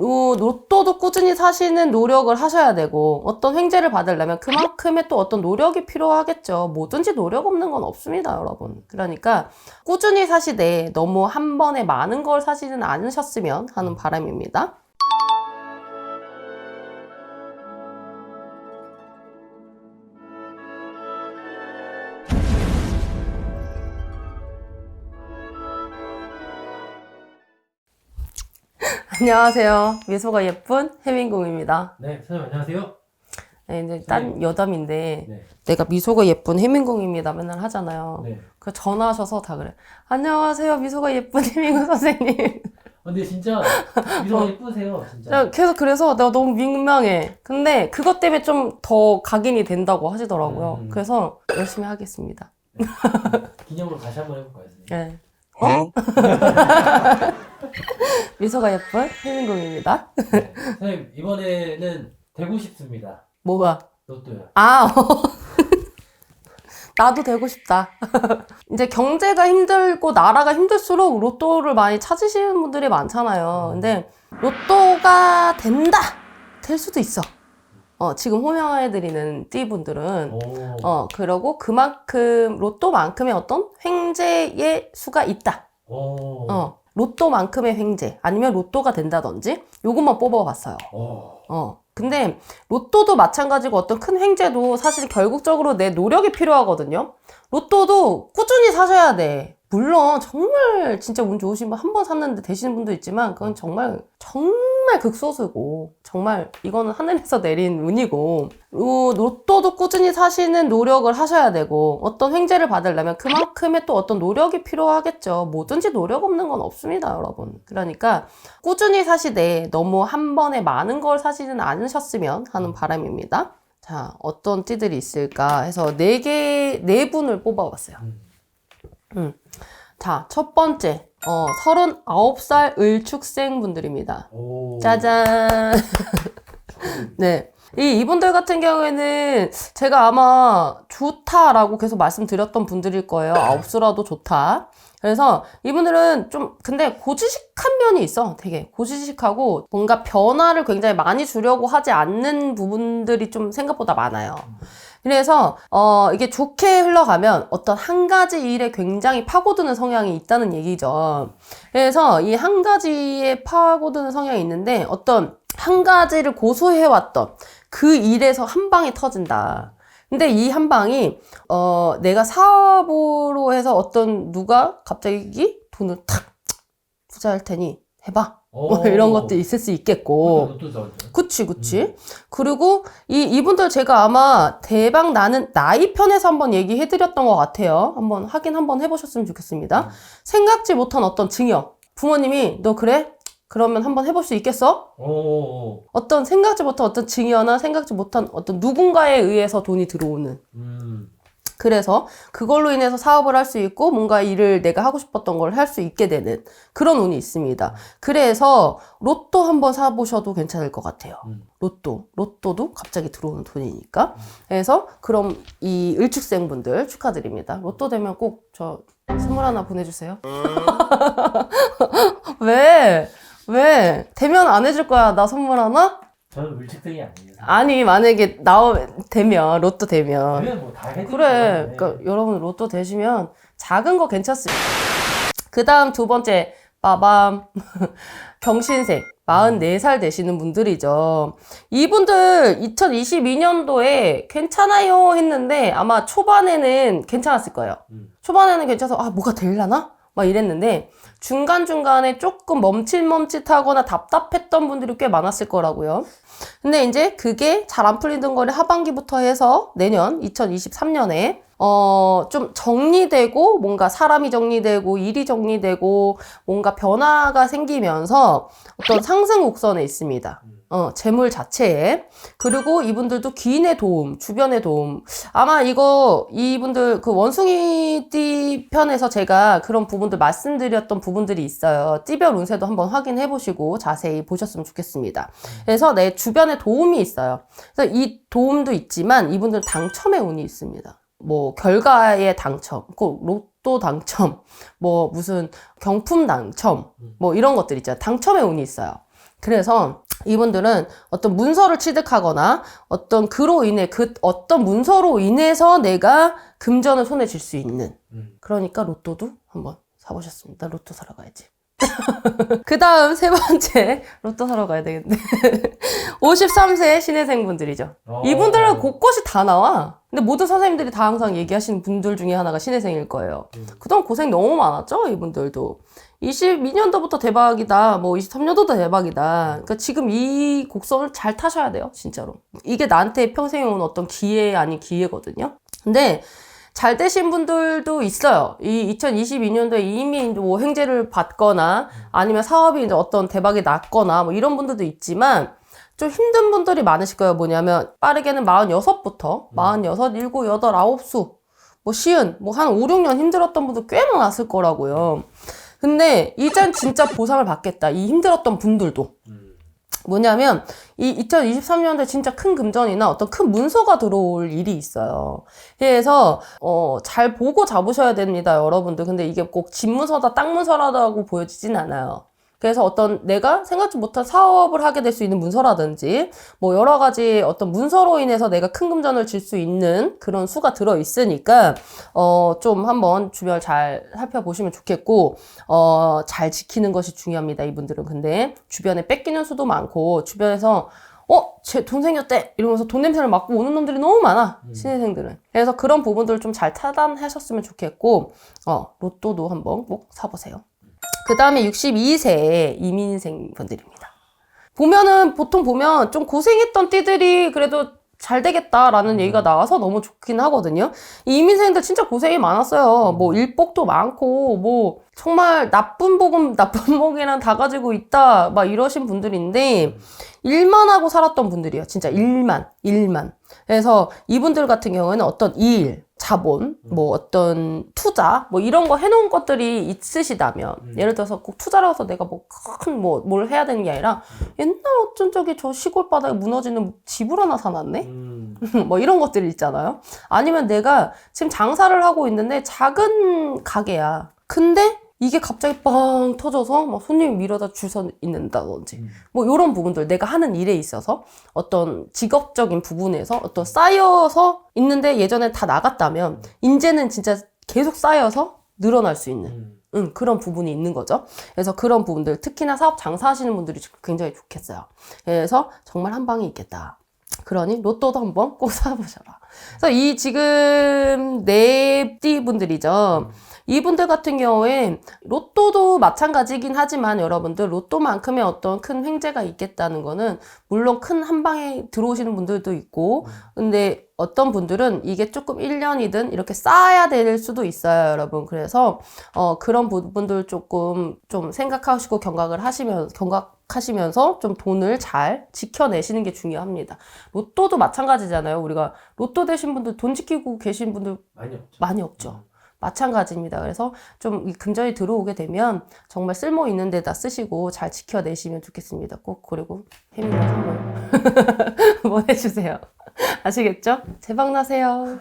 로- 로또도 꾸준히 사시는 노력을 하셔야 되고 어떤 횡재를 받으려면 그만큼의 또 어떤 노력이 필요하겠죠. 뭐든지 노력 없는 건 없습니다, 여러분. 그러니까 꾸준히 사시되 너무 한 번에 많은 걸 사지는 않으셨으면 하는 바람입니다. 안녕하세요. 미소가 예쁜 해민공입니다. 네, 선생님 안녕하세요. 네, 이제 딴 여담인데 네, 내가 미소가 예쁜 해민공입니다 맨날 하잖아요. 네. 그 전화하셔서 다 그래. 안녕하세요. 미소가 예쁜 해민공 선생님. 어, 근데 진짜 미소가 예쁘세요, 진짜. 계속 그래서 내가 너무 민망해. 근데 그것 때문에 좀 더 각인이 된다고 하시더라고요. 음. 그래서 열심히 하겠습니다. 기념으로 다시 한번 해볼까요, 선생님? 네. 어? 미소가 예쁜 해민공입니다. 네. 선생님 이번에는 되고 싶습니다. 뭐가? 로또요. 아, 어. 나도 되고 싶다. 이제 경제가 힘들고 나라가 힘들수록 로또를 많이 찾으시는 분들이 많잖아요. 근데 로또가 된다! 될 수도 있어. 어, 지금 호명해드리는 띠분들은. 오. 어, 그러고 그만큼, 로또만큼의 어떤 횡재의 수가 있다. 오. 어, 로또만큼의 횡재. 아니면 로또가 된다든지. 요것만 뽑아봤어요. 오. 어. 근데 로또도 마찬가지고 어떤 큰 횡재도 사실 결국적으로 내 노력이 필요하거든요. 로또도 꾸준히 사셔야 돼. 물론 정말 진짜 운 좋으신 분 한 번 샀는데 되시는 분도 있지만 그건 정말 정말 극소수고 정말 이거는 하늘에서 내린 운이고 로, 로또도 꾸준히 사시는 노력을 하셔야 되고 어떤 횡재를 받으려면 그만큼의 또 어떤 노력이 필요하겠죠. 뭐든지 노력 없는 건 없습니다, 여러분. 그러니까 꾸준히 사시되 너무 한 번에 많은 걸 사지는 않으셨으면 하는 바람입니다. 자, 어떤 띠들이 있을까 해서 네 개, 네 분을 뽑아봤어요. 음. 음. 자, 첫 번째, 어, 39살 을축생 분들입니다. 오. 짜잔. 네. 이 이분들 같은 경우에는 제가 아마 좋다라고 계속 말씀드렸던 분들일 거예요. 아홉 수라도 좋다. 그래서 이분들은 좀 근데 고지식한 면이 있어. 되게 고지식하고 뭔가 변화를 굉장히 많이 주려고 하지 않는 부분들이 좀 생각보다 많아요. 그래서 어 이게 좋게 흘러가면 어떤 한 가지 일에 굉장히 파고드는 성향이 있다는 얘기죠. 그래서 이 한 가지에 파고드는 성향이 있는데 어떤 한 가지를 고수해왔던 그 일에서 한 방이 터진다. 근데 이 한 방이 어 내가 사업으로 해서 어떤 누가 갑자기 돈을 탁 투자할 테니 해봐. 뭐 오. 이런 것도 있을 수 있겠고. 좋았죠. 그치, 그치. 그리고 이, 이분들 제가 아마 대박 나는 나이 편에서 한번 얘기해 드렸던 것 같아요. 한번 확인 한번 해보셨으면 좋겠습니다. 음. 생각지 못한 어떤 증여. 부모님이 너 그래? 그러면 한번 해볼 수 있겠어? 오. 어떤 생각지 못한 어떤 증여나 생각지 못한 어떤 누군가에 의해서 돈이 들어오는. 음. 그래서 그걸로 인해서 사업을 할 수 있고 뭔가 일을 내가 하고 싶었던 걸 할 수 있게 되는 그런 운이 있습니다. 그래서 로또 한번 사보셔도 괜찮을 것 같아요. 음. 로또. 로또도 갑자기 들어오는 돈이니까. 그래서 그럼 이 을축생 분들 축하드립니다. 로또 되면 꼭 저 선물 하나 보내주세요. 왜? 왜? 되면 안 해줄 거야. 나 선물 하나? 저는 물칙등이 아니에요. 아니, 만약에 나오, 되면, 로또 되면. 그러면 뭐다 해드리죠. 그래. 네. 그러니까 여러분 로또 되시면 작은 거 괜찮습니다. 그 다음 두 번째, 빠밤. 경신생. 44살 되시는 분들이죠. 이분들 2022년도에 괜찮아요 했는데 아마 초반에는 괜찮았을 거예요. 음. 초반에는 괜찮아서 아 뭐가 될라나? 막 이랬는데 중간중간에 조금 멈칫멈칫하거나 답답했던 분들이 꽤 많았을 거라고요. 근데 이제 그게 잘 안 풀리던 거를 하반기부터 해서 내년 2023년에 어, 좀 정리되고, 뭔가 사람이 정리되고, 일이 정리되고, 뭔가 변화가 생기면서 어떤 상승 곡선에 있습니다. 어, 재물 자체에. 그리고 이분들도 귀인의 도움, 주변의 도움. 아마 이거, 이분들 그 원숭이띠 편에서 제가 그런 부분들 말씀드렸던 부분들이 있어요. 띠별 운세도 한번 확인해 보시고 자세히 보셨으면 좋겠습니다. 그래서 내 주변에 도움이 있어요. 그래서 이 도움도 있지만 이분들 당첨의 운이 있습니다. 뭐 결과의 당첨, 꼭 로또 당첨, 뭐 무슨 경품 당첨, 뭐 이런 것들 있잖아요. 당첨의 운이 있어요. 그래서 이분들은 어떤 문서를 취득하거나 어떤 그로 인해 그 어떤 문서로 인해서 내가 금전을 손에 쥘 수 있는 음. 그러니까 로또도 한번 사보셨습니다. 로또 사러 가야지. 그 다음 세 번째 로또 사러 가야 되겠네. 53세 신혜생 분들이죠. 어. 이분들은 곳곳이 다 나와. 근데 모든 선생님들이 다 항상 얘기하시는 분들 중에 하나가 신혜생일 거예요. 음. 그동안 고생 너무 많았죠, 이분들도. 22년도부터 대박이다, 뭐 23년도도 대박이다. 그러니까 지금 이 곡선을 잘 타셔야 돼요, 진짜로. 이게 나한테 평생에 온 어떤 기회 아닌 기회거든요. 근데 잘 되신 분들도 있어요. 이 2022년도에 이미 뭐 행제를 받거나 아니면 사업이 이제 어떤 대박이 났거나 뭐 이런 분들도 있지만 좀 힘든 분들이 많으실 거예요. 뭐냐면 빠르게는 46부터 46, 7, 8, 9수 뭐 시은 뭐 한 5, 6년 힘들었던 분들 꽤 많았을 거라고요. 근데 이젠 진짜 보상을 받겠다. 이 힘들었던 분들도. 음. 뭐냐면 이 2023년도에 진짜 큰 금전이나 어떤 큰 문서가 들어올 일이 있어요. 그래서 어, 잘 보고 잡으셔야 됩니다, 여러분들. 근데 이게 꼭 집문서다 땅문서라고 보여지진 않아요. 그래서 어떤 내가 생각지 못한 사업을 하게 될 수 있는 문서라든지 뭐 여러 가지 어떤 문서로 인해서 내가 큰 금전을 질 수 있는 그런 수가 들어 있으니까 어 좀 한번 주변을 잘 살펴보시면 좋겠고 어 잘 지키는 것이 중요합니다 이분들은 근데 주변에 뺏기는 수도 많고 주변에서 어, 제 돈 생겼대! 이러면서 돈 냄새를 맡고 오는 놈들이 너무 많아, 신입생들은. 그래서 그런 부분들을 좀 잘 차단하셨으면 좋겠고, 어, 로또도 한번 꼭 사보세요. 그 다음에 62세 이민생 분들입니다. 보면은, 보통 보면 좀 고생했던 띠들이 그래도 잘 되겠다라는 얘기가 나와서 너무 좋긴 하거든요. 이 이민생들 진짜 고생이 많았어요. 뭐 일복도 많고, 뭐 정말 나쁜 복음, 나쁜 복이랑 다 가지고 있다, 막 이러신 분들인데, 일만 하고 살았던 분들이에요. 진짜 일만, 일만. 그래서 이분들 같은 경우에는 어떤 일, 자본, 뭐 어떤 투자, 뭐 이런 거 해놓은 것들이 있으시다면, 음. 예를 들어서 꼭 투자를 해서 내가 뭐 큰 뭐 뭘 해야 되는 게 아니라, 옛날 어쩐 저기 저 시골 바닥에 무너지는 집을 하나 사놨네? 음. 뭐 이런 것들 있잖아요. 아니면 내가 지금 장사를 하고 있는데 작은 가게야. 근데 이게 갑자기 빵 터져서 막 손님이 밀어다 줄서 있는다든지 음. 뭐 이런 부분들 내가 하는 일에 있어서 어떤 직업적인 부분에서 어떤 쌓여서 있는데 예전에 다 나갔다면 이제는 진짜 계속 쌓여서 늘어날 수 있는 음. 응, 그런 부분이 있는 거죠. 그래서 그런 부분들, 특히나 사업 장사하시는 분들이 굉장히 좋겠어요. 그래서 정말 한 방이 있겠다. 그러니 로또도 한번 꼭 사보셔라. 그래서 이 지금 네 띠 분들이죠. 이분들 같은 경우에 로또도 마찬가지긴 하지만 여러분들 로또만큼의 어떤 큰 횡재가 있겠다는 거는 물론 큰 한 방에 들어오시는 분들도 있고 근데 어떤 분들은 이게 조금 1년이든 이렇게 쌓아야 될 수도 있어요, 여러분. 그래서 어 그런 부분들 조금 좀 생각하시고 경각을 하시면 경각 하시면서 좀 돈을 잘 지켜내시는 게 중요합니다. 로또도 마찬가지잖아요. 우리가 로또 되신 분들 돈 지키고 계신 분들 많이 없죠. 많이 없죠. 마찬가지입니다. 그래서 좀이 금전이 들어오게 되면 정말 쓸모 있는 데다 쓰시고 잘 지켜내시면 좋겠습니다. 꼭 그리고 혜민이 선물 보내주세요. 아시겠죠? 대박 나세요.